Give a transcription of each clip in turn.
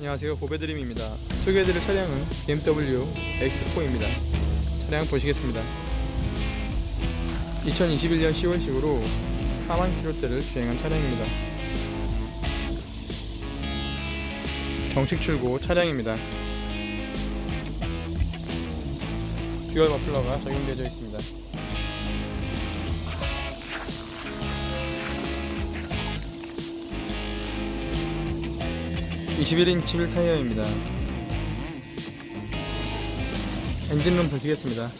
안녕하세요. 보배드림입니다. 소개해드릴 차량은 BMW X4입니다. 차량 보시겠습니다. 2021년 10월식으로 4만 킬로대를 주행한 차량입니다. 정식 출고 차량입니다. 듀얼 머플러가 적용되어 있습니다 21인치 휠 타이어입니다. 엔진룸 보시겠습니다.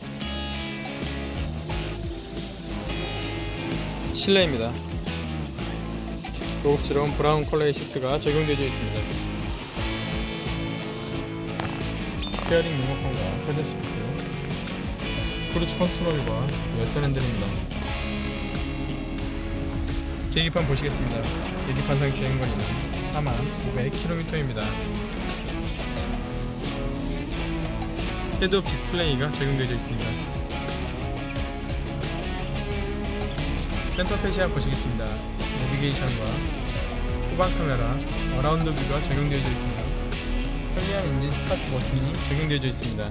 실내입니다. 고급스러운 브라운 컬러의 시트가 적용되어 있습니다. 스티어링 리모컨과 헤드시프트, 크루즈 컨트롤과 열선 핸들입니다. 계기판 보시겠습니다. 계기판상 주행거리는 4만 500km입니다. 헤드업 디스플레이가 적용되어 있습니다. 센터 페시아 보시겠습니다. 내비게이션과 후방 카메라, 어라운드 뷰가 적용되어 있습니다. 편리한 엔진 스타트 버튼이 적용되어 있습니다.